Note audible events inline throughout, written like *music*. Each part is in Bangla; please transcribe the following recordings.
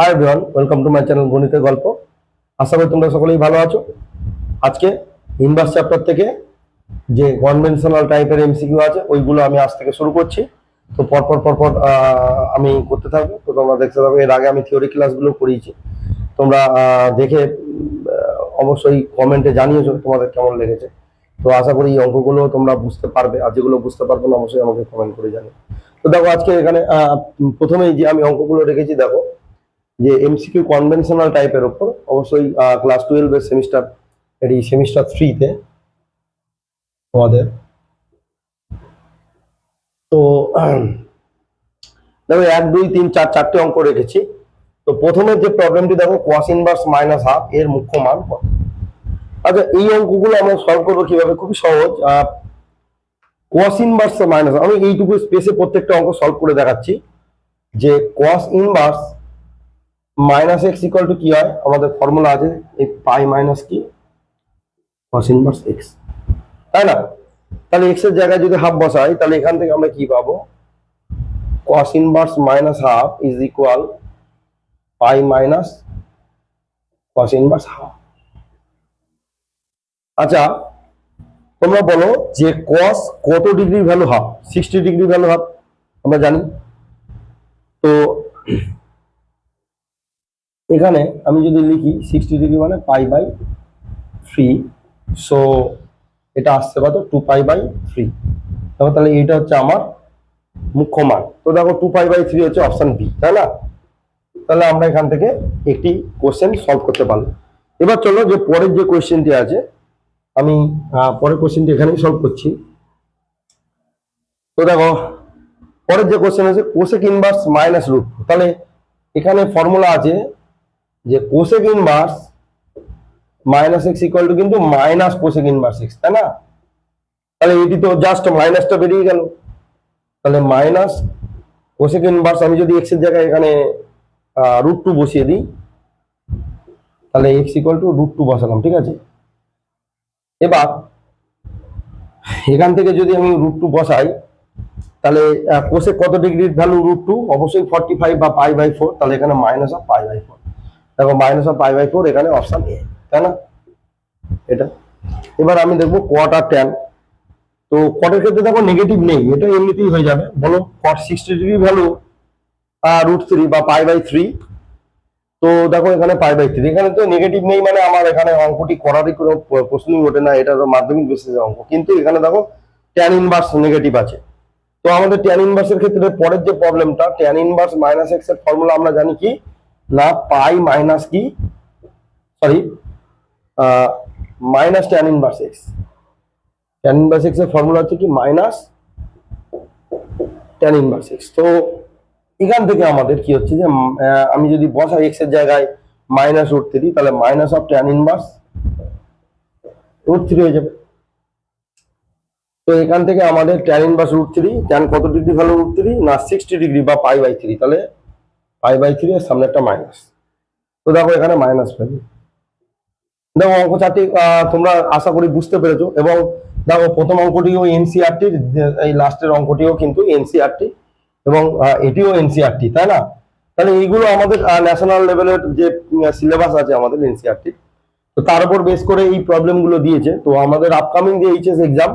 Hi everyone welcome to my channel গণিতের গল্প আশা করি তোমরা সকলেই ভালো আছো। আজকে ইনভার্স চ্যাপ্টার থেকে যে কনভেনশনাল টাইপের এমসিকিউ আছে, ওইগুলো আমি আজ থেকে শুরু করছি। তো পরপর পরপর আমি করতে থাকব। তো তোমরা দেখতে থাকো এর আগে আমি থিওরি ক্লাসগুলো করিয়েছি। তোমরা দেখে অবশ্যই কমেন্টে জানিয়েছো তোমাদের কেমন লেগেছে। তো আশা করি এই অঙ্কগুলো তোমরা বুঝতে পারবে, আর যেগুলো বুঝতে পারবে না, অবশ্যই আমাকে কমেন্ট করে জানিও। তো দেখো, আজকে এখানে প্রথমেই যে আমি অঙ্কগুলো রেখেছি, দেখো যে এমসিকিউ কনভেনশনাল টাইপের ওপর, অবশ্যই ক্লাস টুয়েলভের সেমিস্টার এটি সেমিস্টার থ্রিতে তোমাদের। তো, *clears throat* দেখো, এক, দুই, তিন, চার, চারটে অঙ্ক রেখেছি। তো প্রথমে যে প্রবলেমটি দেখো কোয়াস ইনভার্স মাইনাস হাফ এর মুখ্য মান কত? আচ্ছা এই অঙ্কগুলো আমরা সলভ করব কীভাবে? খুবই সহজ। কোয়াস ইনভার্স মাইনাস আমি এইটুকু স্পেসে প্রত্যেকটা অঙ্ক সলভ করে দেখাচ্ছি। যে cos inverse minus x equal to কি হয়? আমাদের ফর্মুলা আছে, এই পাই মাইনাস কি? কস ইনভার্স এক্স তাই না? তাহলে এক্সের জায়গায় যদি হাফ বসাই, তাহলে এখান থেকে আমরা কি পাবো? Cos inverse minus half is equal pi minus cos inverse half আচ্ছা তোমরা বলো যে কস কত degree value half sixty degree value half আমরা জানি তো এখানে আমি যদি লিখি সিক্সটি ডিগ্রি মানে পাই বাই থ্রি সো এটা আসছে কত? টু পাই বাই থ্রি তাহলে এইটা হচ্ছে আমার মুখ্য মান। তো দেখো টু পাই বাই থ্রি হচ্ছে অপশন বি তাই না? তাহলে আমরা এখান থেকে একটি কোশ্চেন সলভ করতে পারলাম। এবার চলো যে পরের যে কোশ্চেনটি আছে, আমি পরের কোশ্চেনটি এখানেই সলভ করছি। তো দেখো, পরের যে কোশ্চেন আছে কোসেক ইনভার্স মাইনাস রুট তাহলে এখানে ফর্মুলা আছে যে cosec inverse minus x equal to কিন্তু মাইনাস কোসেক ইনভার্স এক্স তাই না? তাহলে এটি তো জাস্ট মাইনাসটা বেরিয়ে গেল। তাহলে মাইনাস কোসেক ইনভার্স আমি যদি এক্সের জায়গায় এখানে রুট টু বসিয়ে দিই, তাহলে x equal to root two বসালাম, ঠিক আছে? এবার এখান থেকে যদি আমি রুট টু বসাই, তাহলে কোসে কত ডিগ্রির ভ্যালু রুট টু অবশ্যই ফর্টি ফাইভ বা পাই বাই ফোর তাহলে এখানে minus of pi by four দেখো minus of pi by four এখানে অপশন এ তাই না? এটা। এবার আমি দেখব কট আর ট্যান তো কটের ক্ষেত্রে দেখো নেগেটিভ নেই, এটা এমনিতেই হয়ে যাবে। বলো cot sixty degree value root three বা পাই বাই থ্রি তো দেখো এখানে পাই বাই থ্রি এখানে তো নেগেটিভ নেই মানে আমার এখানে অঙ্কটি করারই কোনো প্রশ্নই ওঠে না, এটা তো মাধ্যমিক বেসিসের অঙ্ক। কিন্তু এখানে দেখো ট্যান ইনভার্স নেগেটিভ আছে। তো আমাদের ট্যান ইনভার্সের ক্ষেত্রে পরের যে প্রবলেমটা ট্যান ইনভার্স মাইনাস এক্সের ফর্মুলা আমরা জানি কি? না, পাই মাইনাস কি? Sorry minus tan inverse x tan inverse এক্সের ফর্মুলা হচ্ছে কি? মাইনাস ট্যান ইনভার্স এক্স তো এখান থেকে আমাদের কি হচ্ছে যে আমি যদি বসাই এক্সের জায়গায় মাইনাস রুট থ্রি তাহলে minus of tan inverse root three হয়ে যাবে। তো এখান থেকে আমাদের tan inverse root three tan কত ডিগ্রি ভ্যালু রুট থ্রি না সিক্সটি ডিগ্রি বা পাই বাই থ্রি তাহলে পাই বাই থ্রি এর সামনে একটা মাইনাস তো দেখো এখানে মাইনাস দেখো অঙ্ক চারটি তোমরা আশা করি বুঝতে পেরেছ। এবং দেখো প্রথম অঙ্কটিও এনসিআরটির এই লাস্টের অঙ্কটিও কিন্তু এনসিআরটি এবং এটিও এনসিআরটি তাই না? তাহলে এইগুলো আমাদের ন্যাশনাল লেভেলের যে সিলেবাস আছে আমাদের এনসিআরটি তো তার উপর বেস করে এই প্রবলেমগুলো দিয়েছে। তো আমাদের আপকামিং যে এইচএস এক্সাম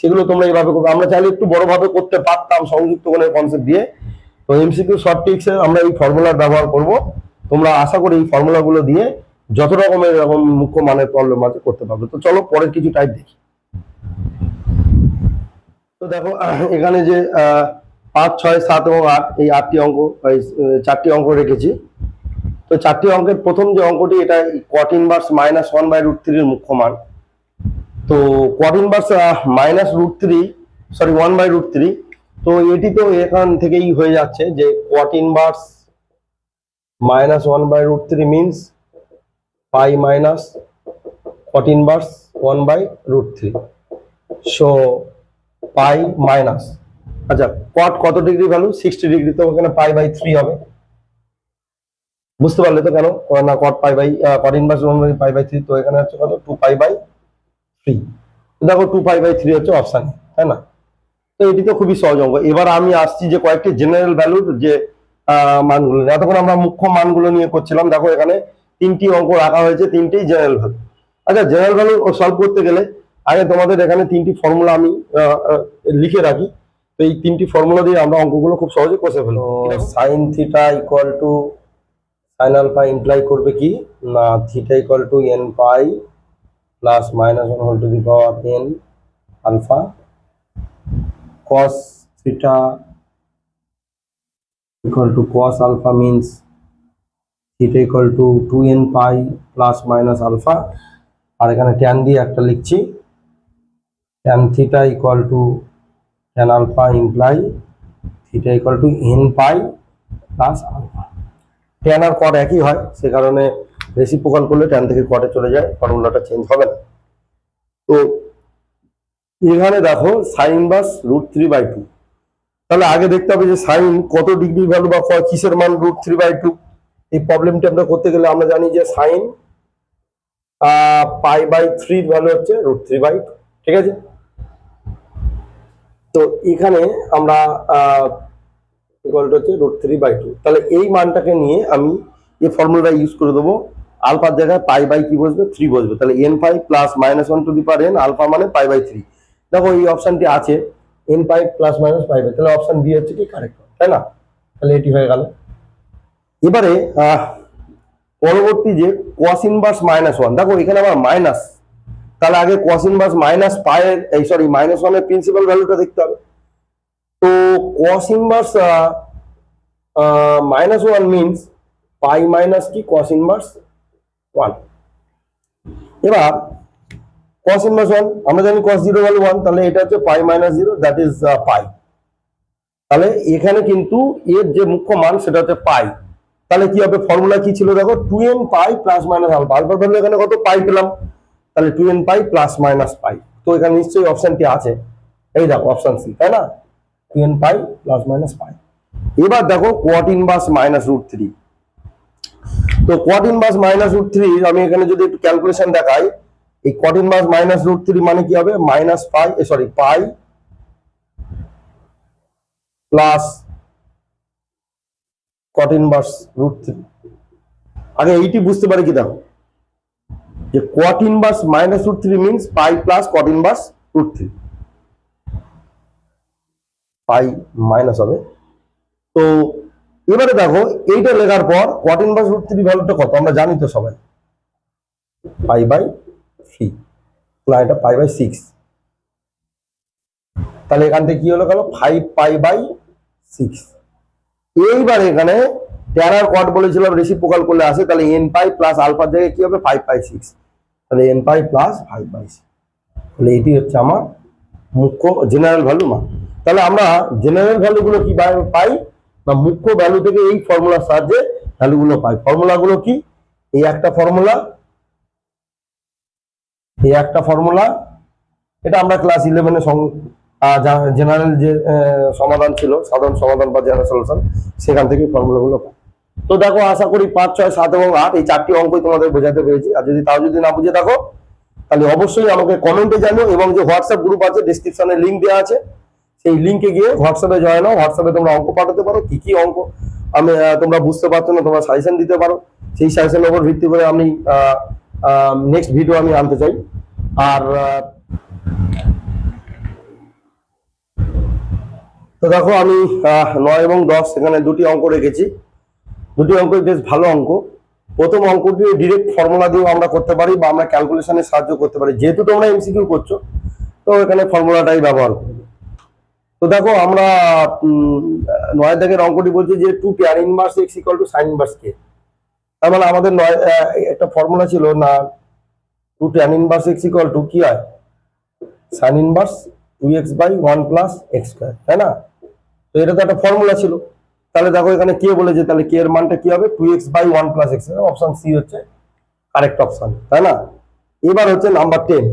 সেগুলো তোমরা এইভাবে করবে। আমরা চাইলে একটু বড়ভাবে করতে পারতাম সংযুক্ত কোনো কনসেপ্ট দিয়ে। তো এমসিকিউ শর্ট টিক্সে আমরা এই ফর্মুলার ব্যবহার করব। তোমরা আশা করি এই ফর্মুলাগুলো দিয়ে যত রকমের এরকম মুখ্য মানের প্রবলেম আছে করতে পারবে। তো চলো পরের কিছু টাইপ দেখি। তো দেখো, এখানে যে পাঁচ, ছয়, সাত এবং আট, এই আটটি অঙ্ক চারটি অঙ্ক রেখেছি। তো চারটি অঙ্কের প্রথম যে অঙ্কটি, এটা cot inverse minus one by root থ্রির মুখ্য মান। তো cot inverse minus root three sorry one by root three তো এটি তো এখান থেকেই হয়ে যাচ্ছে যে cot inverse minus one by root three means pi minus cot inverse one by root three so pi minus আচ্ছা কট কত ডিগ্রি ভ্যালু সিক্সটি ডিগ্রি তো ওখানে পাই বাই থ্রি হবে। বুঝতে পারলে তো কেন? না cot pi by cot inverse one by pi by three তো এখানে হচ্ছে কত? টু পাই বাই থ্রি দেখো টু পাই বাই থ্রি হচ্ছে অপশান তাই না? এটি তো খুবই সহজ অঙ্ক। এবার আমি আসছি যে কয়েকটি জেনারেল ভ্যালুর যে মানগুলো। এতক্ষণ আমরা মুখ্য মানগুলো নিয়ে করছিলাম। দেখো এখানে তিনটি অঙ্ক রাখা হয়েছে তিনটি জেনারেল ভ্যালু আচ্ছা জেনারেল ভ্যালু সলভ করতে গেলে আগে তোমাদের এখানে তিনটি ফর্মুলা আমি লিখে রাখি। তো এই তিনটি ফর্মুলা দিয়ে আমরা অঙ্কগুলো খুব সহজে কষে ফেলব। Sine theta equal to sine alpha imply করবে কি? না theta equal to n pi plus minus one whole to the power n alpha cos theta equal to cos alpha means theta equal to 2n pi plus minus alpha আর এখানে tan দিয়ে একটা লিখছি tan theta equal to tan alpha imply theta equal to n pi plus alpha tan R cot একই হয় সে কারণে রেসিপ্রোকাল করলে tan থেকে cot এ চলে যায় ফর্মুলাটা চেঞ্জ হবে না তো এখানে দেখো সাইন বাস রুট থ্রি বাই টু তাহলে আগে দেখতে হবে যে সাইন কত ডিগ্রি ভ্যালু বা কিসের মান রুট থ্রি বাই টু এই প্রবলেমটা আমরা করতে গেলে আমরা জানি যে sine pi by three value হচ্ছে রুট থ্রি বাই টু ঠিক আছে? তো এখানে আমরা রুট থ্রি বাই টু তাহলে এই মানটাকে নিয়ে আমি এই ফর্মুলাটা ইউজ করে দেবো। আলফার জায়গায় পাই বাই কি বসবে? থ্রি বসবে। তাহলে n five plus minus one to the power n alpha মানে পাই বাই থ্রি দেখো এই অপশনটি আছে n five plus minus pi by তাহলে অপশন বি হচ্ছে কি কারেক্ট তাই না? তাহলে এটি হয়ে গেল। এবারে পরবর্তী যে কস ইনভার্স মাইনাস ওয়ান দেখো এখানে আমার মাইনাস তাহলে আগে কস ইনভার্স মাইনাস পায়ের এই সরি মাইনাস ওয়ানের প্রিন্সিপাল ভ্যালুটা দেখতে হবে। তো cos inverse minus one means pi minus কি কস ইনভার্স ওয়ান এবার কস ইনভার্স ওয়ান আমরা জানি কস জিরো ভ্যালু ওয়ান তাহলে এটা হচ্ছে pi minus zero that is pi তাহলে এখানে কিন্তু এর যে মুখ্য মান, সেটা হচ্ছে পাই তাহলে কি হবে? ফর্মুলা কি ছিল দেখো? Two n pi plus minus alpha alpha value এখানে কত? পাই পেলাম। তাহলে two n pi plus minus pi তো এখানে নিশ্চয়ই অপশনটি আছে। এই দেখো অপশন সি তাই না? Two n pi plus minus pi এবার দেখো cot inverse minus root three তো cot inverse minus root three আমি এখানে যদি একটু ক্যালকুলেশন দেখাই এই cot inverse minus root three মানে কি হবে? Minus pi sorry pi plus cot inverse root three আগে এইটি বুঝতে পারি কি দেখো? যে cot inverse minus root three means pi plus cot inverse root three pi minus হবে। তো এবারে দেখো, এইটা লেখার পর কট ইনভার্স রুট থ্রি ভ্যালুটা কত? আমরা জানি তো সবাই। পাই বাই থ্রি না এটা পাই বাই সিক্স তাহলে এখান থেকে কি হলো গেল? ফাইভ পাই বাই সিক্স এইবার এখানে টেরার কট বলেছিলাম রেসিপ্রোকাল করলে আসে, তাহলে এন পাই প্লাস আলফার জায়গায় কি হবে? ফাইভ পাই সিক্স তাহলে n pi plus five by six তাহলে এটি হচ্ছে আমার মুখ্য জেনারেল ভ্যালু মান। তাহলে আমরা জেনারেল ভ্যালুগুলো কি পাই? না, মুখ্য ভ্যালু থেকে এই ফর্মুলার সাহায্যে ভ্যালুগুলো পাই। ফর্মুলাগুলো কি? এই একটা ফর্মুলা এই একটা ফর্মুলা এটা আমরা ক্লাস ইলেভেনে জেনারেল যে সমাধান ছিল, সাধারণ সমাধান বা জেনারেল সলিউশন সেখান থেকে ফর্মুলাগুলো তো দেখো, আশা করি পাঁচ, ছয়, সাত এবং আট, এই চারটি অঙ্কই তোমাদের বোঝাতে পেরেছি। আর যদি তাও যদি না বুঝে থাকো, তাহলে অবশ্যই আমাকে কমেন্টে জানিও এবং যে হোয়াটসঅ্যাপ গ্রুপ আছে ডিসক্রিপশনে লিঙ্ক দেওয়া আছে, সেই লিঙ্কে গিয়ে হোয়াটসঅ্যাপে জয়েন হও। হোয়াটসঅ্যাপে তোমরা অঙ্ক পাঠাতে পারো, কি কি অঙ্ক আমি তোমরা বুঝতে পারছ না, তোমরা সাজেশন দিতে পারো। সেই সাজেশনের উপর ভিত্তি করে আমি নেক্সট ভিডিও আমি আনতে চাই। আর তো দেখো আমি নয় এবং দশ, এখানে দুটি অঙ্ক রেখেছি। দুটি অঙ্ক বেশ ভালো অঙ্ক। প্রথম অঙ্কটি ডিরেক্ট ফর্মুলা দিয়েও আমরা করতে পারি বা আমরা ক্যালকুলেশনে সাহায্য করতে পারি। যেহেতু তোমরা এমসিকিউ করছ, তো এখানে ফর্মুলাটাই ব্যবহার করবে তো দেখো আমরা নয় দাগের অঙ্কটি বলছি যে two pair inverse x equal to sine inverse কে তার মানে আমাদের নয় একটা ফর্মুলা ছিল না two tan inverse x equal to কি হয়? Sine inverse two x by one plus x square তাই না? তো এটা তো একটা ফর্মুলা ছিল। তাহলে দেখো এখানে কে বলেছে, তাহলে কে এর মানটা কি হবে? Two x by one plus x option C হচ্ছে কারেক্ট অপশন তাই না? এবার হচ্ছে নাম্বার টেন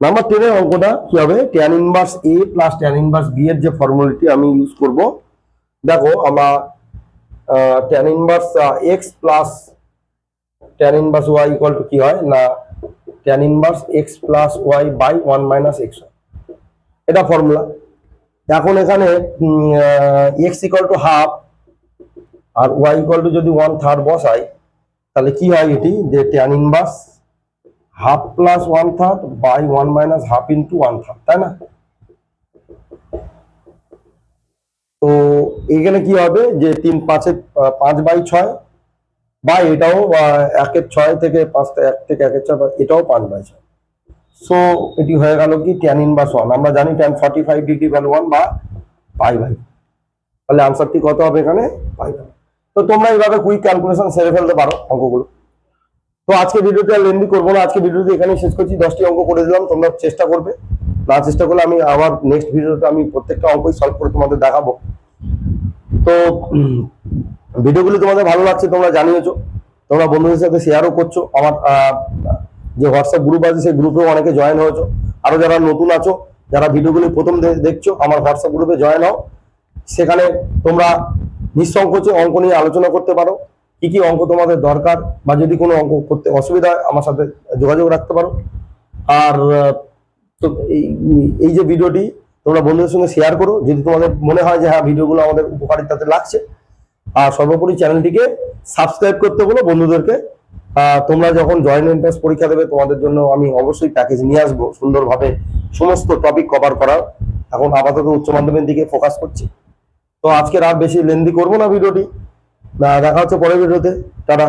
নাম্বার টেনের অঙ্কটা কি হবে? Tan inverse A plus tan inverse B এর যে ফর্মুলাটি আমি ইউজ করব। দেখো আমরা tan inverse x plus tan inverse y equal to কি হয়? না tan inverse x plus y by one minus x এটা ফর্মুলা এখন এখানে এক্স ইকুয়াল টু হাফ আর ওয়াই ইকুয়াল টু যদি ওয়ান থার্ড বসাই তাহলে কি হয় এটি? যে tan inverse half plus one third by one minus half into one third তাই না? তো এখানে কি হবে? যে তিন আহ, পাঁচ বাই ছয় বা এটাও একের ছয় থেকে পাঁচটা এক থেকে একের ছয় এটাও পাঁচ বাই ছয়। সো এটি হয়ে গেল কি ট্যান ইনভার্স ওয়ান আমরা জানি tan forty five degree value one বা পাই বাই তাহলে আনসারটি কত হবে এখানে? পাই বাই তো তোমরা এইভাবে কুইক ক্যালকুলেশন সেরে ফেলতে পারো অঙ্কগুলো। তো আজকে ভিডিওটা লেন্দি করব না। আজকে ভিডিওটি এখানে শেষ করছি। দশটি অঙ্ক করে দিলাম, তোমরা চেষ্টা করবে। না চেষ্টা করলে আমি আবার নেক্সট ভিডিওটা আমি প্রত্যেকটা অঙ্কই সলভ করে তোমাদের দেখাবো। তো ভিডিওগুলো তোমাদের ভালো লাগছে, তোমরা জানিয়েছো, তোমরা বন্ধুদের সাথে শেয়ারও করছ, আমার যে হোয়াটসঅ্যাপ গ্রুপ আছে, সেই গ্রুপেও অনেকে জয়েন হয়েছো। আরও যারা নতুন আছো, যারা ভিডিওগুলি প্রথম দেখছ, আমার হোয়াটসঅ্যাপ গ্রুপে জয়েন হও। সেখানে তোমরা নিঃসংকোচে অঙ্ক নিয়ে আলোচনা করতে পারো, কি কি অঙ্ক তোমাদের দরকার, বা যদি কোনো অঙ্ক করতে অসুবিধা হয়, আমার সাথে যোগাযোগ রাখতে পারো। আর, তো এই এই যে ভিডিওটি তোমরা বন্ধুদের সঙ্গে শেয়ার করো, যদি তোমাদের মনে হয় যে হ্যাঁ ভিডিওগুলো আমাদের উপকারিতাতে লাগছে আর সর্বোপরি চ্যানেলটিকে সাবস্ক্রাইব করতে বলো বন্ধুদেরকে। তোমরা যখন জয়েন্ট এন্ট্রান্স পরীক্ষা দেবে, তোমাদের জন্য আমি অবশ্যই প্যাকেজ নিয়ে আসব সুন্দরভাবে সমস্ত টপিক কভার করার। এখন আপাতত উচ্চ মাধ্যমিক দিকে ফোকাস করছি। তো আজকে আর বেশি লেন্দি করব না ভিডিওটি। দেখা হচ্ছে পরের ভিডিওতে। টাটা।